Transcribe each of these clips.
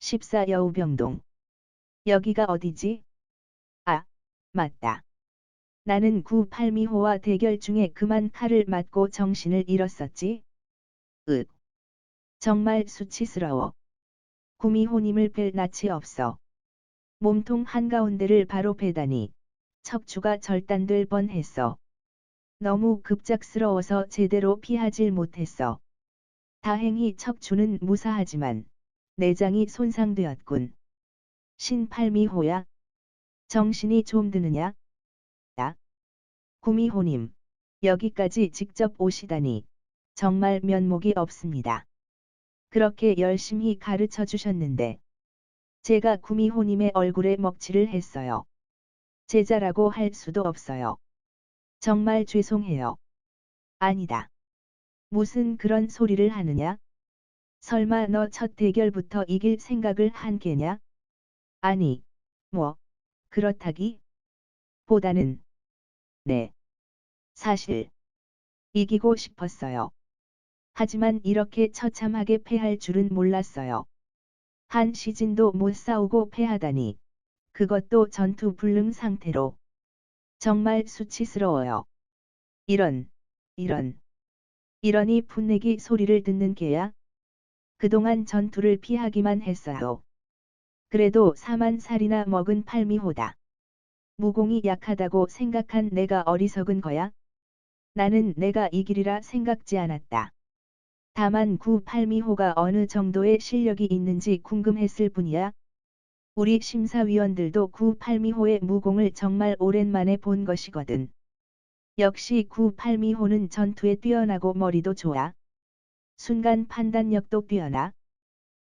14 여우병동. 여기가 어디지? 아, 맞다. 나는 구 팔미호와 대결 중에 그만 칼을 맞고 정신을 잃었었지. 윽. 정말 수치스러워. 구미호님을 뵐 낯이 없어. 몸통 한가운데를 바로 베다니 척추가 절단될 뻔했어. 너무 급작스러워서 제대로 피하질 못했어. 다행히 척추는 무사하지만 내장이 손상되었군. 신팔미호야. 정신이 좀 드느냐? 나. 구미호님. 여기까지 직접 오시다니. 정말 면목이 없습니다. 그렇게 열심히 가르쳐 주셨는데. 제가 구미호님의 얼굴에 먹칠을 했어요. 제자라고 할 수도 없어요. 정말 죄송해요. 아니다. 무슨 그런 소리를 하느냐? 설마 너 첫 대결부터 이길 생각을 한 게냐? 아니, 뭐, 그렇다기? 보다는, 네. 사실, 이기고 싶었어요. 하지만 이렇게 처참하게 패할 줄은 몰랐어요. 한 시즌도 못 싸우고 패하다니. 그것도 전투 불능 상태로. 정말 수치스러워요. 이런, 이런. 이러니 풋내기 소리를 듣는 개야? 그동안 전투를 피하기만 했어요. 그래도 사만살이나 먹은 팔미호다. 무공이 약하다고 생각한 내가 어리석은 거야? 나는 내가 이기리라 생각지 않았다. 다만 구 팔미호가 어느 정도의 실력이 있는지 궁금했을 뿐이야. 우리 심사위원들도 구 팔미호의 무공을 정말 오랜만에 본 것이거든. 역시 구 팔미호는 전투에 뛰어나고 머리도 좋아. 순간 판단력도 뛰어나.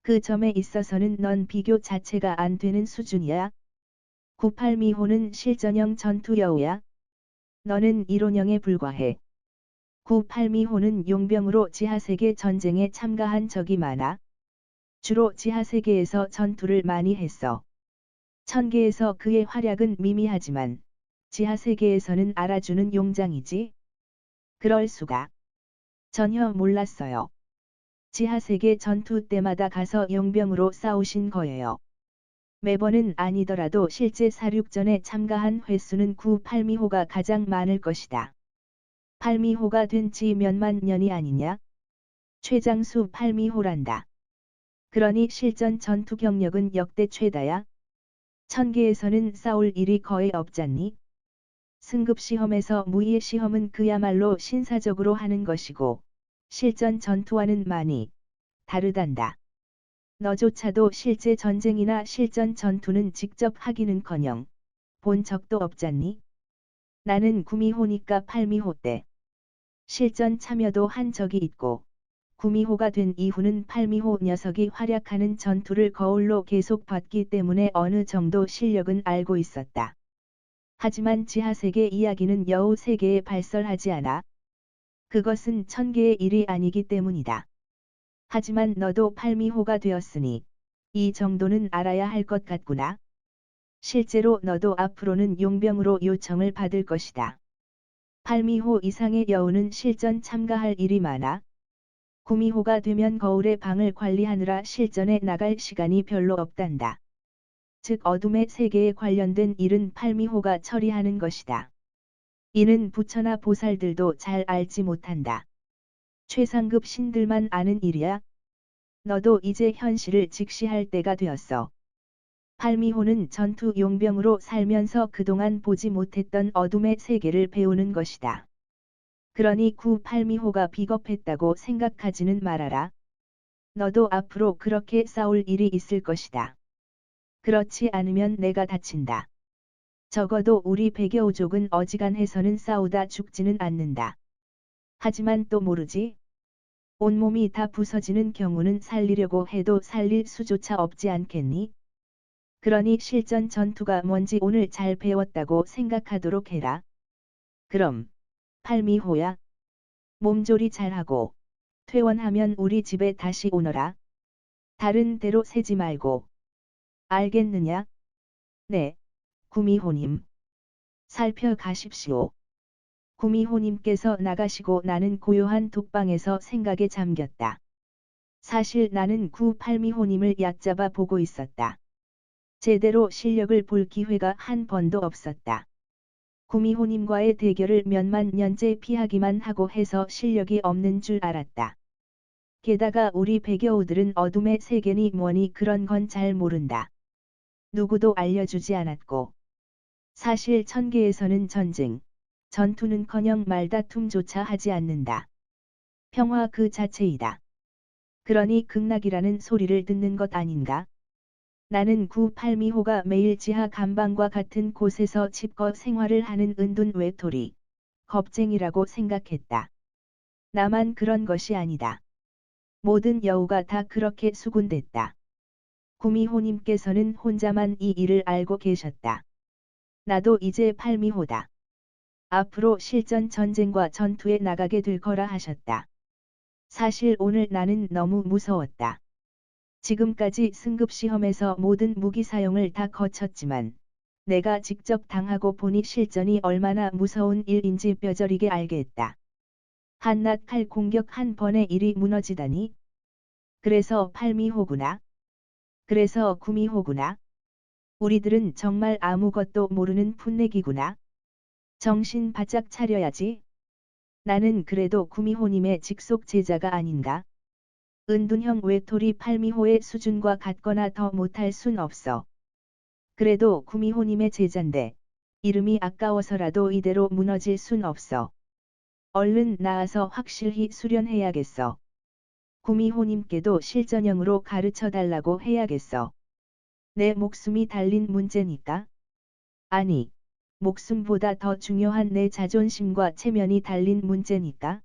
그 점에 있어서는 넌 비교 자체가 안 되는 수준이야. 구팔미호는 실전형 전투 여우야. 너는 이론형에 불과해. 구팔미호는 용병으로 지하세계 전쟁에 참가한 적이 많아. 주로 지하세계에서 전투를 많이 했어. 천계에서 그의 활약은 미미하지만 지하세계에서는 알아주는 용장이지. 그럴 수가. 전혀 몰랐어요. 지하세계 전투 때마다 가서 용병으로 싸우신 거예요. 매번은 아니더라도 실제 사륙전에 참가한 횟수는 구 팔미호가 가장 많을 것이다. 팔미호가 된 지 몇만 년이 아니냐? 최장수 팔미호란다. 그러니 실전 전투 경력은 역대 최다야. 천계에서는 싸울 일이 거의 없잖니? 승급 시험에서 무예 시험은 그야말로 신사적으로 하는 것이고, 실전 전투와는 많이 다르단다. 너조차도 실제 전쟁이나 실전 전투는 직접 하기는커녕 본 적도 없잖니? 나는 구미호니까 팔미호 때 실전 참여도 한 적이 있고 구미호가 된 이후는 팔미호 녀석이 활약하는 전투를 거울로 계속 봤기 때문에 어느 정도 실력은 알고 있었다. 하지만 지하세계 이야기는 여우 세계에 발설하지 않아. 그것은 천개의 일이 아니기 때문이다. 하지만 너도 팔미호가 되었으니 이 정도는 알아야 할 것 같구나. 실제로 너도 앞으로는 용병으로 요청을 받을 것이다. 팔미호 이상의 여우는 실전 참가할 일이 많아. 구미호가 되면 거울의 방을 관리하느라 실전에 나갈 시간이 별로 없단다. 즉 어둠의 세계에 관련된 일은 팔미호가 처리하는 것이다. 이는 부처나 보살들도 잘 알지 못한다. 최상급 신들만 아는 일이야. 너도 이제 현실을 직시할 때가 되었어. 팔미호는 전투 용병으로 살면서 그동안 보지 못했던 어둠의 세계를 배우는 것이다. 그러니 구 팔미호가 비겁했다고 생각하지는 말아라. 너도 앞으로 그렇게 싸울 일이 있을 것이다. 그렇지 않으면 내가 다친다. 적어도 우리 백여우족은 어지간해서는 싸우다 죽지는 않는다. 하지만 또 모르지? 온몸이 다 부서지는 경우는 살리려고 해도 살릴 수조차 없지 않겠니? 그러니 실전 전투가 뭔지 오늘 잘 배웠다고 생각하도록 해라. 그럼, 팔미호야. 몸조리 잘하고, 퇴원하면 우리 집에 다시 오너라. 다른 데로 새지 말고. 알겠느냐? 네, 구미호님. 살펴가십시오. 구미호님께서 나가시고 나는 고요한 독방에서 생각에 잠겼다. 사실 나는 구팔미호님을 얕잡아 보고 있었다. 제대로 실력을 볼 기회가 한 번도 없었다. 구미호님과의 대결을 몇만 년째 피하기만 하고 해서 실력이 없는 줄 알았다. 게다가 우리 배겨우들은 어둠의 세계니 뭐니 그런 건 잘 모른다. 누구도 알려주지 않았고. 사실 천계에서는 전쟁, 전투는커녕 말다툼조차 하지 않는다. 평화 그 자체이다. 그러니 극락이라는 소리를 듣는 것 아닌가? 나는 구팔미호가 매일 지하 감방과 같은 곳에서 집거 생활을 하는 은둔 외톨이, 겁쟁이라고 생각했다. 나만 그런 것이 아니다. 모든 여우가 다 그렇게 수군댔다. 구미호님께서는 혼자만 이 일을 알고 계셨다. 나도 이제 팔미호다. 앞으로 실전 전쟁과 전투에 나가게 될 거라 하셨다. 사실 오늘 나는 너무 무서웠다. 지금까지 승급 시험에서 모든 무기 사용을 다 거쳤지만 내가 직접 당하고 보니 실전이 얼마나 무서운 일인지 뼈저리게 알겠다. 한낱 칼 공격 한 번에 일이 무너지다니. 그래서 팔미호구나. 그래서 구미호구나. 우리들은 정말 아무것도 모르는 풋내기구나. 정신 바짝 차려야지. 나는 그래도 구미호님의 직속 제자가 아닌가? 은둔형 외톨이 팔미호의 수준과 같거나 더 못할 순 없어. 그래도 구미호님의 제잔데 이름이 아까워서라도 이대로 무너질 순 없어. 얼른 나와서 확실히 수련해야겠어. 구미호님께도 실전형으로 가르쳐 달라고 해야겠어. 내 목숨이 달린 문제니까? 아니, 목숨보다 더 중요한 내 자존심과 체면이 달린 문제니까?